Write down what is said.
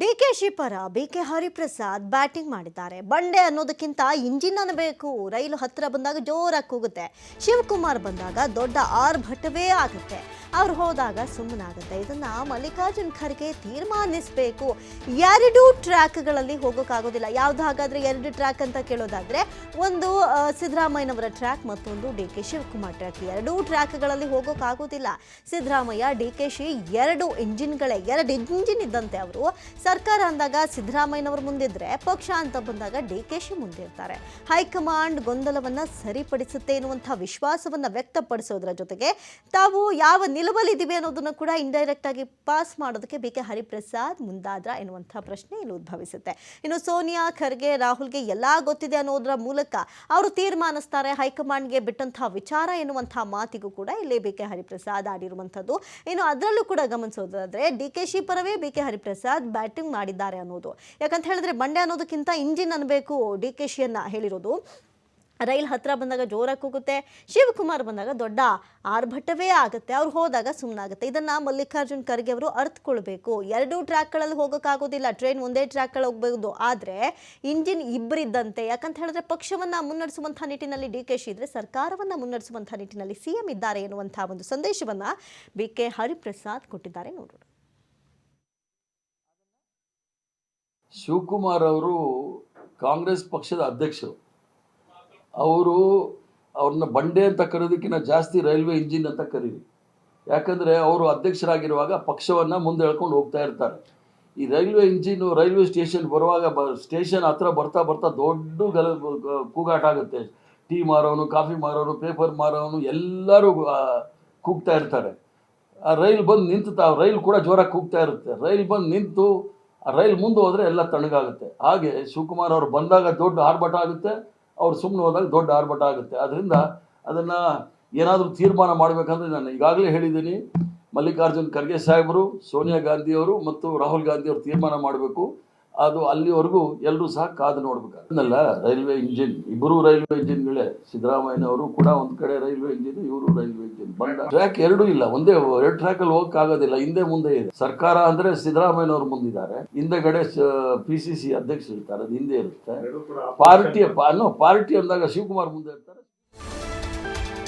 D K ಶಿಪರ B K Hariprasad batting ಮಾಡಿದ್ದಾರೆ. ಬಂಡೆ ಅನ್ನೋದಕ್ಕಿಂತ ಇಂಜಿನ್ ಅನ್ನಬೇಕು. ರೈಲು ಹತ್ತಿರ ಬಂದಾಗ ಜೋರಾಗಿ ಕೂಗುತ್ತೆ. ಶಿವಕುಮಾರ್ ಬಂದಾಗ ದೊಡ್ಡ ಆರ್ಭಟವೇ ಆಗುತ್ತೆ. ಅವ್ರು ಹೋದಾಗ ಸುಮ್ಮನಾಗುತ್ತೆ. ಇದನ್ನ ಮಲ್ಲಿಕಾರ್ಜುನ್ ಖರ್ಗೆ ತೀರ್ಮಾನಿಸಬೇಕು. ಎರಡು ಟ್ರ್ಯಾಕ್ಗಳಲ್ಲಿ ಹೋಗೋಕ್ಕಾಗೋದಿಲ್ಲ. ಯಾವ್ದು ಹಾಗಾದ್ರೆ ಎರಡು ಟ್ರ್ಯಾಕ್ ಅಂತ ಕೇಳೋದಾದ್ರೆ, ಒಂದು ಸಿದ್ದರಾಮಯ್ಯನವರ ಟ್ರ್ಯಾಕ್ ಮತ್ತೊಂದು ಡಿ ಕೆ ಶಿವಕುಮಾರ್ ಟ್ರ್ಯಾಕ್. ಎರಡೂ ಟ್ರ್ಯಾಕ್ಗಳಲ್ಲಿ ಹೋಗೋಕ್ಕಾಗೋದಿಲ್ಲ. ಸಿದ್ದರಾಮಯ್ಯ ಡಿ ಕೆ ಶಿ ಎರಡು ಇಂಜಿನ್ಗಳೇ, ಎರಡು ಇಂಜಿನ್ ಇದ್ದಂತೆ ಅವರು. ಸರ್ಕಾರ ಅಂದಾಗ ಸಿದ್ದರಾಮಯ್ಯನವರು ಮುಂದಿದ್ರೆ, ಪಕ್ಷ ಅಂತ ಬಂದಾಗ ಡಿ ಕೆ ಶಿ ಮುಂದಿರ್ತಾರೆ. ಹೈಕಮಾಂಡ್ ಗೊಂದಲವನ್ನ ಸರಿಪಡಿಸುತ್ತೆ ಎನ್ನುವಂಥ ವಿಶ್ವಾಸವನ್ನ ವ್ಯಕ್ತಪಡಿಸೋದ್ರ ಜೊತೆಗೆ ತಾವು ಯಾವ ನಿಲುವಲ್ಲಿದ್ದೀವಿ ಅನ್ನೋದನ್ನು ಕೂಡ ಇಂಡೈರೆಕ್ಟ್ ಆಗಿ ಪಾಸ್ ಮಾಡೋದಕ್ಕೆ ಬಿ ಹರಿಪ್ರಸಾದ್ ಮುಂದಾದ್ರ ಎನ್ನುವಂಥ ಪ್ರಶ್ನೆ ಇಲ್ಲಿ ಉದ್ಭವಿಸುತ್ತೆ. ಇನ್ನು ಸೋನಿಯಾ ಖರ್ಗೆ, ರಾಹುಲ್ಗೆ ಎಲ್ಲ ಗೊತ್ತಿದೆ ಅನ್ನೋದರ ಮೂಲಕ ಅವರು ತೀರ್ಮಾನಿಸ್ತಾರೆ, ಹೈಕಮಾಂಡ್ಗೆ ಬಿಟ್ಟಂತಹ ವಿಚಾರ ಎನ್ನುವಂಥ ಮಾತಿಗೂ ಕೂಡ ಇಲ್ಲಿ ಬಿ ಕೆ ಹರಿಪ್ರಸಾದ್ ಆಡಿರುವಂಥದ್ದು. ಇನ್ನು ಅದರಲ್ಲೂ ಕೂಡ ಗಮನಿಸೋದಾದರೆ ಡಿ ಕೆ ಶಿ ಪರವೇ ಬಿ ಕೆ ಹರಿಪ್ರಸಾದ್ ಬ್ಯಾಟಿಂಗ್ ಮಾಡಿದ್ದಾರೆ ಅನ್ನೋದು. ಯಾಕಂತ ಹೇಳಿದ್ರೆ ಬಂಡೆ ಅನ್ನೋದಕ್ಕಿಂತ ಇಂಜಿನ್ ಅನ್ನಬೇಕು ಡಿ ಕೆ ಶಿಯನ್ನು ಹೇಳಿರೋದು. ರೈಲ್ ಹತ್ರ ಬಂದಾಗ ಜೋರಾಗಿ ಕೂಗುತ್ತೆ, ಶಿವಕುಮಾರ್ ಬಂದಾಗ ದೊಡ್ಡ ಆರ್ಭಟವೇ ಆಗುತ್ತೆ, ಅವ್ರು ಹೋದಾಗ ಸುಮ್ಮನಾಗುತ್ತೆ ಇದನ್ನ ಮಲ್ಲಿಕಾರ್ಜುನ್ ಖರ್ಗೆ ಅವರು ಅರ್ಥಕೊಳ್ಬೇಕು ಎರಡೂ ಟ್ರ್ಯಾಕ್ಗಳಲ್ಲಿ ಹೋಗೋಕ್ಕಾಗೋದಿಲ್ಲ ಟ್ರೈನ್ ಒಂದೇ ಟ್ರ್ಯಾಕ್ಗಳಲ್ಲಿ ಹೋಗ್ಬೋದು. ಆದರೆ ಇಂಜಿನ್ ಇಬ್ಬರಿದ್ದಂತೆ ಯಾಕಂತ ಹೇಳಿದ್ರೆ ಪಕ್ಷವನ್ನ ಮುನ್ನಡೆಸುವಂಥ ನಿಟ್ಟಿನಲ್ಲಿ ಡಿ ಕೆ ಶಿ ಇದ್ರೆ ಸರ್ಕಾರವನ್ನ ಮುನ್ನಡೆಸುವಂಥ ನಿಟ್ಟಿನಲ್ಲಿ ಸಿ ಎಂ ಇದ್ದಾರೆ ಎನ್ನುವಂಥ ಒಂದು ಸಂದೇಶವನ್ನ ಬಿ ಕೆ ಹರಿಪ್ರಸಾದ್ ಕೊಟ್ಟಿದ್ದಾರೆ ನೋಡೋಣ. ಶಿವಕುಮಾರ್ ಅವರು ಕಾಂಗ್ರೆಸ್ ಪಕ್ಷದ ಅಧ್ಯಕ್ಷರು. ಅವರು ಅವ್ರನ್ನ ಬಂಡೆ ಅಂತ ಕರೆಯೋದಕ್ಕಿಂತ ಜಾಸ್ತಿ ರೈಲ್ವೆ ಇಂಜಿನ್ ಅಂತ ಕರೀರಿ. ಯಾಕಂದರೆ ಅವರು ಅಧ್ಯಕ್ಷರಾಗಿರುವಾಗ ಪಕ್ಷವನ್ನು ಮುಂದೆ ಎಳ್ಕೊಂಡು ಹೋಗ್ತಾ ಇರ್ತಾರೆ. ಈ ರೈಲ್ವೆ ಇಂಜಿನು, ರೈಲ್ವೆ ಸ್ಟೇಷನ್ ಬರುವಾಗ ಬ, ಸ್ಟೇಷನ್ ಹತ್ರ ಬರ್ತಾ ಬರ್ತಾ ದೊಡ್ಡ ಗಲ ಕೂಗಾಟ ಆಗುತ್ತೆ. ಟೀ ಮಾರೋನು, ಕಾಫಿ ಮಾರೋನು, ಪೇಪರ್ ಮಾರೋನು, ಎಲ್ಲರೂ ಕೂಗ್ತಾ ಇರ್ತಾರೆ. ಆ ರೈಲ್ ಬಂದು ನಿಂತು ರೈಲ್ ಕೂಡ ಜೋರಾಗಿ ಕೂಗ್ತಾ ಇರುತ್ತೆ. ರೈಲ್ ಬಂದು ನಿಂತು, ಆ ರೈಲ್ ಮುಂದೆ ಹೋದರೆ ಎಲ್ಲ ತಣ್ಣಗಾಗುತ್ತೆ. ಹಾಗೆ ಶಿವಕುಮಾರ್ ಅವರು ಬಂದಾಗ ದೊಡ್ಡ ಆರ್ಭಟ ಆಗುತ್ತೆ. ಅವ್ರು ಸುಮ್ಮನೆ ಹೋದಾಗ ದೊಡ್ಡ ಆರ್ಭಟ ಆಗುತ್ತೆ. ಅದರಿಂದ ಅದನ್ನು ಏನಾದರೂ ತೀರ್ಮಾನ ಮಾಡಬೇಕಂದ್ರೆ ನಾನು ಈಗಾಗಲೇ ಹೇಳಿದ್ದೀನಿ. ಮಲ್ಲಿಕಾರ್ಜುನ್ ಖರ್ಗೆ ಸಾಹೇಬರು, ಸೋನಿಯಾ ಗಾಂಧಿಯವರು ಮತ್ತು ರಾಹುಲ್ ಗಾಂಧಿಯವರು ತೀರ್ಮಾನ ಮಾಡಬೇಕು. ಅದು ಅಲ್ಲಿವರೆಗೂ ಎಲ್ಲರೂ ಸಹ ಕಾದು ನೋಡ್ಬೇಕಲ್ಲ ರೈಲ್ವೆ ಇಂಜಿನ್ ಇಬ್ಬರು ರೈಲ್ವೆ ಇಂಜಿನ್ಗಳೇ. ಸಿದ್ದರಾಮಯ್ಯನವರು ಕೂಡ ಒಂದ್ ಕಡೆ ರೈಲ್ವೆ ಇಂಜಿನ್ ಇವರು ರೈಲ್ವೆ ಇಂಜಿನ್. ಬಂದ ಟ್ರ್ಯಾಕ್ ಎರಡೂ ಇಲ್ಲ. ಒಂದೇ ಎರಡು ಟ್ರ್ಯಾಕ್ ಅಲ್ಲಿ ಹೋಗಕ್ಕಾಗೋದಿಲ್ಲ. ಹಿಂದೆ ಮುಂದೆ ಇದೆ. ಸರ್ಕಾರ ಅಂದ್ರೆ ಸಿದ್ದರಾಮಯ್ಯನವರು ಮುಂದಿದ್ದಾರೆ. ಹಿಂದೆಗಡೆ ಪಿ ಸಿ ಸಿ ಅಧ್ಯಕ್ಷರು ಇರ್ತಾರೆ ಅದು ಹಿಂದೆ ಇರುತ್ತೆ. ಪಾರ್ಟಿ ಪಾರ್ಟಿ ಅಂದಾಗ ಶಿವಕುಮಾರ್ ಮುಂದೆ ಇರ್ತಾರೆ.